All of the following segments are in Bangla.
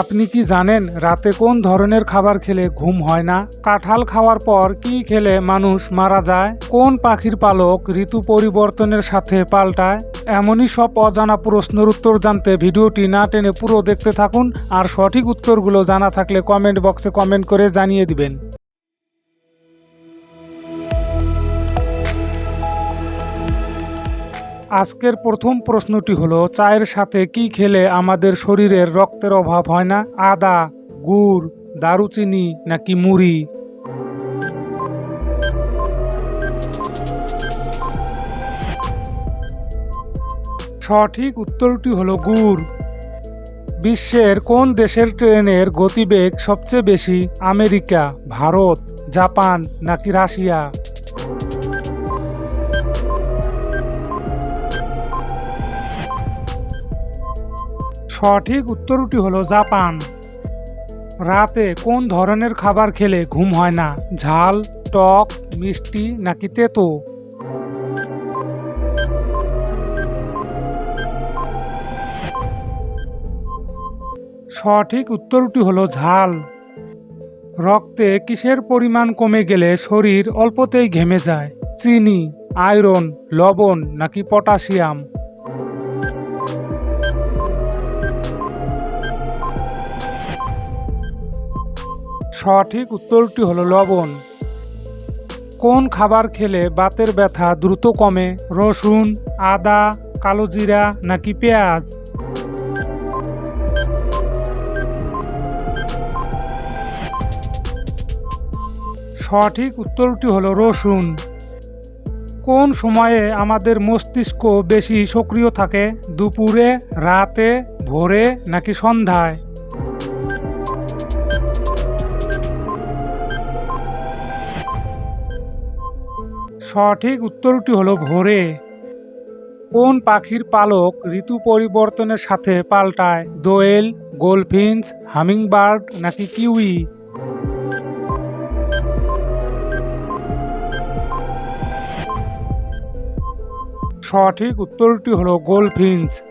আপনি কি জানেন রাতে কোন ধরনের খাবার খেলে ঘুম হয় না? কাঁঠাল খাওয়ার পর কি খেলে মানুষ মারা যায়? কোন পাখির পালক ঋতু পরিবর্তনের সাথে পাল্টায়? এমনই সব অজানা প্রশ্নের উত্তর জানতে ভিডিওটি না টেনে পুরো দেখতে থাকুন আর সঠিক উত্তরগুলো জানা থাকলে কমেন্ট বক্সে কমেন্ট করে জানিয়ে দিবেন। আজকের প্রথম প্রশ্নটি হলো, চায়ের সাথে কি খেলে আমাদের শরীরের রক্তের অভাব হয় না? আদা, গুড়, দারুচিনি নাকি মুড়ি? সঠিক উত্তরটি হলো গুড়। বিশ্বের কোন দেশের ট্রেনের গতিবেগ সবচেয়ে বেশি? আমেরিকা, ভারত, জাপান নাকি রাশিয়া? সঠিক উত্তরটি হলো জাপান। রাতে কোন ধরনের খাবার খেলে ঘুম হয় না? ঝাল, টক, মিষ্টি নাকি তেতো? সঠিক উত্তরটি হলো ঝাল। রক্তে কিসের পরিমাণ কমে গেলে শরীর অল্পতেই ঘেমে যায়? চিনি, আয়রন, লবণ নাকি পটাশিয়াম? সঠিক উত্তরটি হলো লবণ। কোন খাবার খেলে বাতের ব্যথা দ্রুত কমে? রসুন, আদা, কালো জিরা নাকি পেঁয়াজ? সঠিক উত্তরটি হলো রসুন। কোন সময়ে আমাদের মস্তিষ্ক বেশি সক্রিয় থাকে? দুপুরে, রাতে, ভোরে নাকি সন্ধ্যায়? সঠিক উত্তরটি হলো ভোরে। কোন পাখির পালক ঋতু পরিবর্তনের সাথে পাল্টায়? দোয়েল গোলফিন্স হামিংবার্ড নাকি কিউই? সঠিক উত্তরটি হলো গোলফিন্স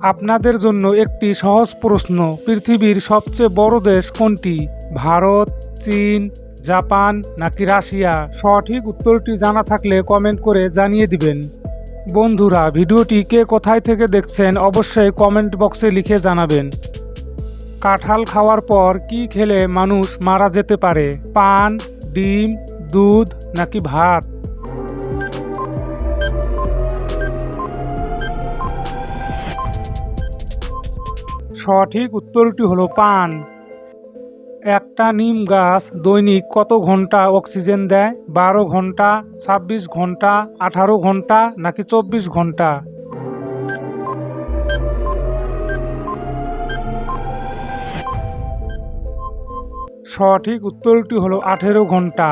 আপনাদের জন্য একটি সহজ প্রশ্ন, পৃথিবীর সবচেয়ে বড় দেশ কোনটি? ভারত, চীন জাপান নাকি রাশিয়া? সঠিক উত্তরটি জানা থাকলে কমেন্ট করে জানিয়ে দিবেন। বন্ধুরা, ভিডিওটি কে কোথায় থেকে দেখছেন অবশ্যই কমেন্ট বক্সে লিখে জানাবেন। কাঁঠাল খাওয়ার পর কি খেলে মানুষ মারা যেতে পারে? পান, ডিম, দুধ নাকি ভাত? সঠিক উত্তরটি হলো পান। একটা নিম গাছ দৈনিক কত ঘণ্টা অক্সিজেন দেয়? বারো ঘণ্টা, ছাব্বিশ ঘণ্টা, আঠারো ঘণ্টা নাকি চব্বিশ ঘণ্টা? সঠিক উত্তরটি হলো আঠেরো ঘণ্টা।